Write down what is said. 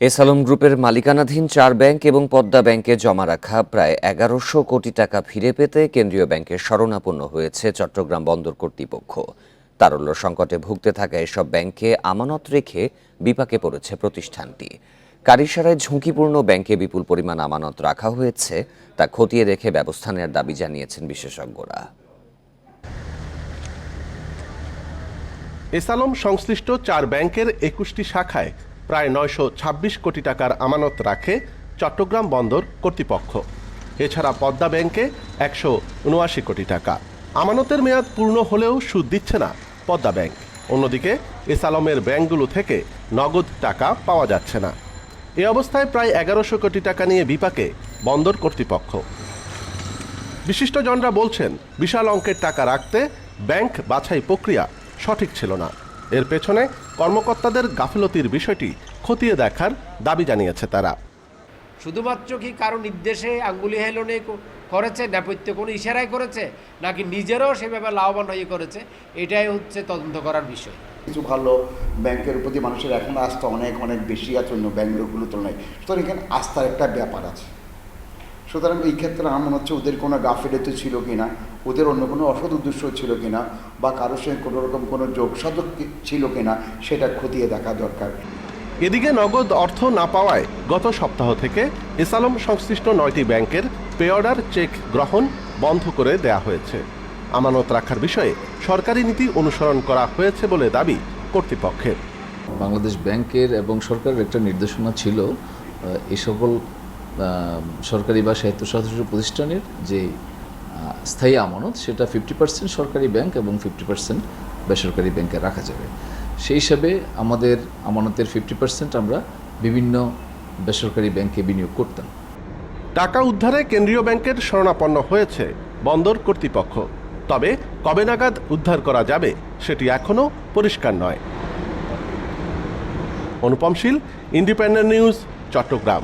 S Alam গ্রুপের মালিকানাধীন চার ব্যাংক এবং পদ্মা ব্যাংকে জমা রাখা প্রায় এগারোশো কোটি টাকা ফিরে পেতে কেন্দ্রীয় ব্যাংকের শরণাপন্ন হয়েছে চট্টগ্রাম বন্দর কর্তৃপক্ষ। তারল্য সংকটে ভুগতে থাকা এসব ব্যাংকে আমানত রেখে বিপাকে পড়েছে প্রতিষ্ঠানটি। কারিসারায় ঝুঁকিপূর্ণ ব্যাংকে বিপুল পরিমাণ আমানত রাখা হয়েছে, তা খতিয়ে রেখে ব্যবস্থা নেওয়ার দাবি জানিয়েছেন বিশেষজ্ঞরা। এসালম সংশ্লিষ্ট চার ব্যাংকের একুশটি শাখায় প্রায় নয়শো ছাব্বিশ কোটি টাকার আমানত রাখে চট্টগ্রাম বন্দর কর্তৃপক্ষ। এছাড়া পদ্মা ব্যাংকে একশো উনআশি কোটি টাকা। আমানতের মেয়াদ পূর্ণ হলেও সুদ দিচ্ছে না পদ্মা ব্যাংক। অন্যদিকে এসালমের ব্যাংকগুলো থেকে নগদ টাকা পাওয়া যাচ্ছে না। এ অবস্থায় প্রায় এগারোশো কোটি টাকা নিয়ে বিপাকে বন্দর কর্তৃপক্ষ। বিশিষ্টজনরা বলছেন, বিশাল অঙ্কের টাকা রাখতে ব্যাংক বাছাই প্রক্রিয়া সঠিক ছিল না। এর পেছনে কর্মকর্তাদের গাফিলতির বিষয়টি খতিয়ে দেখার দাবি জানিয়েছে তারা। শুধুমাত্র কি কারও নির্দেশে আঙ্গুলি হেলনে করেছে নেপথ্য কোনো ইশারায় করেছে নাকি নিজেরও সেভাবে লাভবান হয়ে করেছে? এটাই হচ্ছে তদন্ত করার বিষয়। কিছু ভালো ব্যাংকের প্রতি মানুষের এখন আস্থা অনেক অনেক বেশি আছে অন্য ব্যাংকগুলোর তুলনায়। সুতরাং এখানে আস্থার একটা ব্যাপার আছে। সুতরাং এই ক্ষেত্রে আমার মনে হচ্ছে ওদের কোনো গাফিলতি ছিল কি না ওদের অন্য কোনো অসৎ উদ্দেশ্য ছিল কি না বা কারোর সঙ্গে কোনো রকম কোনো যোগসাধক কি- ছিল কি না সেটা খতিয়ে দেখা দরকার। এদিকে নগদ অর্থ না পাওয়ায় গত সপ্তাহ থেকে এসালম সংশ্লিষ্ট নয়টি ব্যাংকের পে অর্ডার চেক গ্রহণ বন্ধ করে দেয়া হয়েছে। আমানত রাখার বিষয়ে সরকারি নীতি অনুসরণ করা হয়েছে বলে দাবি কর্তৃপক্ষের। বাংলাদেশ ব্যাংকের এবং সরকারের একটা নির্দেশনা ছিল এই সকল সরকারি বা স্বায়ত্তশাসিত প্রতিষ্ঠানের যে স্থায়ী আমানত, সেটা ফিফটি পার্সেন্ট সরকারি ব্যাংক এবং ফিফটি পার্সেন্ট বেসরকারি ব্যাংকে রাখা যাবে। সেই হিসাবে আমাদের আমানতের ফিফটি পার্সেন্ট আমরা বিভিন্ন বেসরকারি ব্যাংকে বিনিয়োগ করতাম। টাকা উদ্ধারে কেন্দ্রীয় ব্যাংকের শরণাপন্ন হয়েছে বন্দর কর্তৃপক্ষ। তবে কবে নাগাদ উদ্ধার করা যাবে, সেটি এখনও পরিষ্কার নয়। Anupam Shil independent news Chattogram.